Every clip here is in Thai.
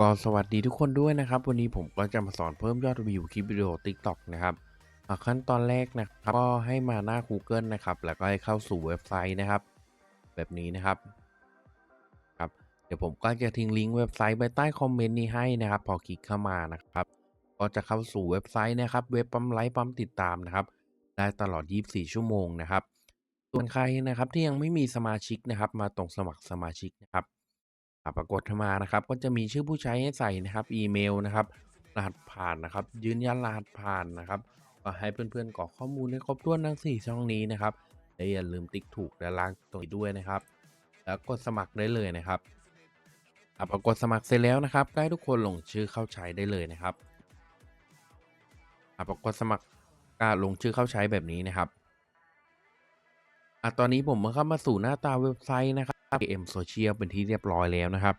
ก็สวัสดีทุกคนด้วยนะครับ วันนี้ผมก็จะมาสอนเพิ่มยอดวิวคลิปวิดีโอ TikTok นะครับขั้นตอนแรกนะครับก็ให้มาหน้า Google นะครับ แล้วก็ให้เข้าสู่เว็บไซต์นะครับ แบบนี้นะครับครับ เดี๋ยวผมก็จะทิ้งลิงก์เว็บไซต์ไว้ใต้คอมเมนต์นี้ให้นะครับ พอคลิกเข้ามานะครับ ก็จะเข้าสู่เว็บไซต์นะครับ เว็บปั๊มไลค์ปั๊มติดตามนะครับ ได้ตลอด 24 ชั่วโมงนะครับ ส่วนใครนะครับที่ยังไม่มีสมาชิกนะครับ มาตรงสมัครสมาชิกนะครับ ปรากฏมานะครับ ก็จะมีชื่อผู้ใช้ให้ใส่นะครับอีเมลนะครับรหัสผ่านนะครับ ยืนยันรหัสผ่านนะครับก็ให้เพื่อนๆกรอกข้อมูลให้ครบถ้วนทั้ง 4 ช่องนี้นะครับและอย่าลืมติ๊กถูกด้านล่างตรงนี้ด้วยนะครับ แล้วกดสมัครได้เลยนะครับอ่าปรากฏสมัครเสร็จแล้วนะครับก็ให้ทุกคนลงชื่อเข้าใช้ได้เลยนะครับอ่าปรากฏสมัครก็ลงชื่อเข้าใช้แบบนี้นะครับอะตอนนี้ผมมาเข้ามาสู่หน้าตาเว็บไซต์นะครับ KM Social เป็นที่เรียบร้อยแล้วนะครับ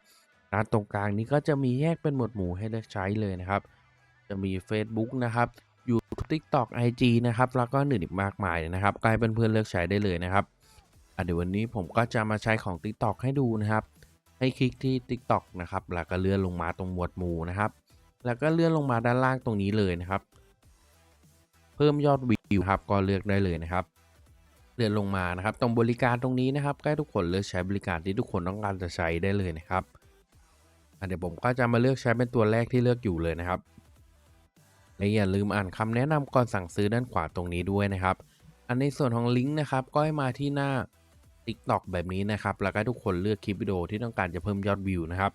ด้านตรงกลางนี้ก็จะมีแยกเป็นหมวดหมู่ให้เลือกใช้เลยนะครับ จะมี Facebook นะครับ YouTube TikTok IG นะครับแล้วก็อื่นอีกมากมายนะครับใกล้เพื่อนเลือกใช้ได้เลยนะครับเดี๋ยววันนี้ผมก็จะมาใช้ของ TikTok ให้ดูนะครับ ให้คลิกที่ TikTok นะครับ แล้วก็เลื่อนลงมาตรงหมวดหมู่นะครับ แล้วก็เลื่อนลงมาด้านล่างตรงนี้เลยนะครับ เพิ่มยอดวิวครับก็เลือกได้เลยนะครับ เลื่อนลงมานะครับ ตรงบริการตรงนี้นะครับใกล้ทุกคนเลือกใช้บริการที่ทุกคนต้องการจะใช้ได้เลยนะครับเดี๋ยวผมก็จะมาเลือกใช้เป็นตัวแรกที่เลือกอยู่เลยนะครับและอย่าลืมอ่านคำแนะนำก่อนสั่งซื้อด้านขวาตรงนี้ด้วยนะครับ อันในส่วนของลิงก์นะครับก็ให้มาที่หน้า TikTok แบบนี้นะครับ แล้วก็ทุกคนเลือกคลิปวิดีโอที่ต้องการจะเพิ่มยอดวิวนะครับ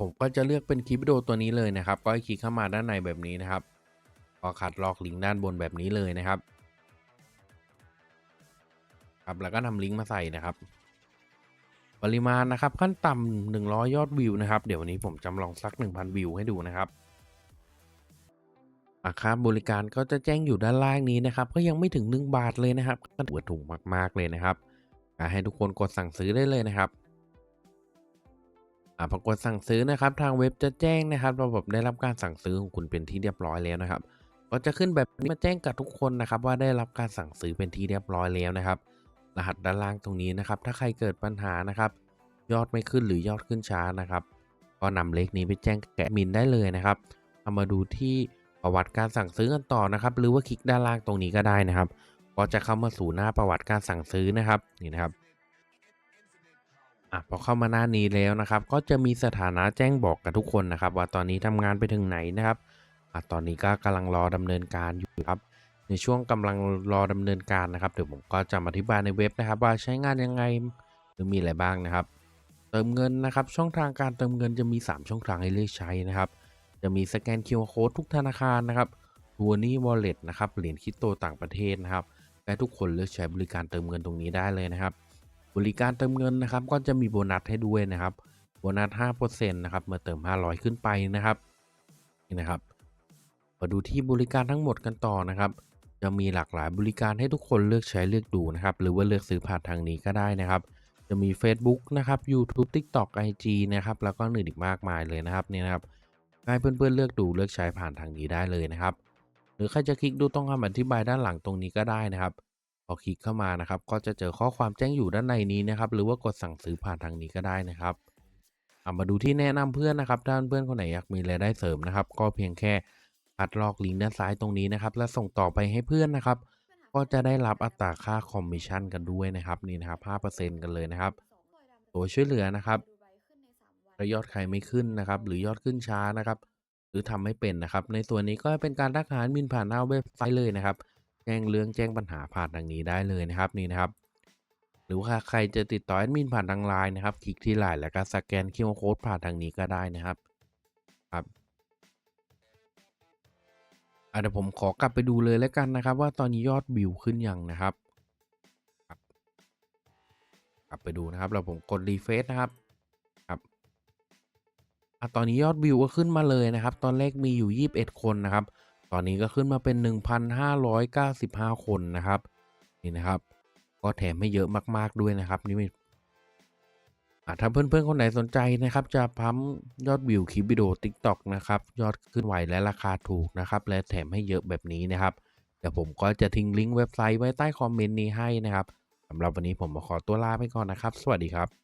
ผมก็จะเลือกเป็นคลิปวิดีโอตัวนี้เลยนะครับ ก็ให้คลิกเข้ามาด้านในแบบนี้นะครับก็คัดลอกลิงก์ด้านบนแบบนี้เลยนะครับ ครับ แล้วก็นำลิงก์มาใส่นะครับ ปริมาณนะครับขั้นต่ำ100ยอดวิวนะครับ เดี๋ยววันนี้ผมจำลองสัก 1,000 วิวให้ดูนะครับอาคาบริการก็จะแจ้งอยู่ด้านล่างนี้นะครับ ก็ยังไม่ถึง 1 บาทเลยนะครับก็ถือว่าถูกมาก ๆ เลยนะครับให้ทุกคนกดสั่งซื้อได้เลยนะครับอะพอกดสั่งซื้อนะครับ ทางเว็บจะแจ้งนะครับ ระบบได้รับการสั่งซื้อของคุณเป็นที่เรียบร้อยแล้วนะครับ ก็จะขึ้นแบบนี้มาแจ้งกับทุกคนนะครับ ว่าได้รับการสั่งซื้อเป็นที่เรียบร้อยแล้วนะครับ รหัสด้านล่างตรงนี้นะครับ ถ้าใครเกิดปัญหานะครับ ยอดไม่ขึ้นหรือยอดขึ้นช้านะครับ ก็นำเลขนี้ไปแจ้งแกะมินได้เลยนะครับเอามาดูที่ประวัติการสั่งซื้อกันต่อนะครับ หรือว่าคลิกด้านล่างตรงนี้ก็ได้นะครับ ก็จะเข้ามาสู่หน้าประวัติการสั่งซื้อนะครับนี่นะครับอะพอเข้ามาหน้านี้แล้วนะครับ ก็จะมีสถานะแจ้งบอกกับทุกคนนะครับ ว่าตอนนี้ทำงานไปถึงไหนนะครับอะตอนนี้ก็กำลังรอดำเนินการอยู่ครับ ในช่วงกำลังรอดำเนินการนะครับเดี๋ยวผมก็จะอธิบายในเว็บนะครับ ว่าใช้งานยังไงหรือมีอะไรบ้างนะครับ เติมเงินนะครับ ช่องทางการเติมเงินจะมี 3 ช่องทางให้เลือกใช้นะครับ จะมีสแกน QR Code ทุกธนาคารนะครับทัวนี่วอลเล็ตนะครับเหรียญคริปโตต่างประเทศนะครับและทุกคนเลือกใช้บริการเติมเงินตรงนี้ได้เลยนะครับ บริการเติมเงินนะครับ ก็จะมีโบนัสให้ด้วยนะครับโบนัส5%นะครับเมื่อเติม 500 ขึ้นไปนะครับนี่นะครับมาดูที่บริการทั้งหมดกันต่อนะครับ จะมีหลากหลายบริการให้ทุกคนเลือกใช้เลือกดูนะครับ หรือว่าเลือกซื้อผ่านทางนี้ก็ได้นะครับ จะมี Facebook นะครับ YouTube TikTok IG นะครับ แล้วก็อื่นอีกมากมายเลยนะครับเนี่ยนะครับให้เพื่อนๆเลือกดูเลือกใช้ผ่านทางนี้ได้เลยนะครับ หรือใครจะคลิกดูตรงคำอธิบายด้านหลังตรงนี้ก็ได้นะครับพอคลิกเข้ามานะครับ ก็จะเจอข้อความแจ้งอยู่ด้านในนี้นะครับ หรือว่ากดสั่งซื้อผ่านทางนี้ก็ได้นะครับเอามาดูที่แนะนำเพื่อนนะครับถ้าเพื่อนคนไหนอยากมีรายได้เสริมนะครับ ก็เพียงแค่ คัดลอกลิงก์ด้านซ้ายตรงนี้นะครับ แล้วส่งต่อไปให้เพื่อนนะครับ ก็จะได้รับอัตราค่าคอมมิชชั่นกันด้วยนะครับนี่นะครับ5%กันเลยนะครับ ตัวช่วยเหลือนะครับถ้ายอดใครไม่ขึ้นนะครับ หรือยอดขึ้นช้านะครับ หรือทำไม่เป็นนะครับ ในส่วนนี้ก็เป็นการทักหาแอดมินผ่านหน้าเว็บไซต์เลยนะครับ แจ้งเรื่องแจ้งปัญหาผ่านทางนี้ได้เลยนะครับนี่นะครับ หรือว่าใครจะติดต่อแอดมินผ่านทางไลน์นะครับ คลิกที่ไลน์แล้วก็สแกน QR Code ผ่านทางนี้ก็ได้นะครับครับ อะเดี๋ยวผมขอกลับไปดูเลยแล้วกันนะครับ ว่าตอนนี้ยอดวิวขึ้นยังนะครับ กลับไปดูนะครับแล้วผมกดรีเฟซนะครับครับอะตอนนี้ยอดวิวก็ขึ้นมาเลยนะครับ ตอนแรกมีอยู่ 21 คนนะครับ ตอนนี้ก็ขึ้นมาเป็น 1,595 คนนะครับนี่นะครับ ก็แถมให้เยอะมากๆด้วยนะครับ นี่ไม่ ถ้าเพื่อนๆ คนไหนสนใจนะครับ จะพัมยอดวิวคลิปวิดีโอ TikTok นะครับ ยอดขึ้นไวและราคาถูกนะครับ และแถมให้เยอะแบบนี้นะครับ เดี๋ยวผมก็จะทิ้งลิงก์เว็บไซต์ไว้ใต้คอมเมนต์นี้ให้นะครับสำหรับวันนี้ผมขอตัวลาไปก่อนนะครับ สวัสดีครับ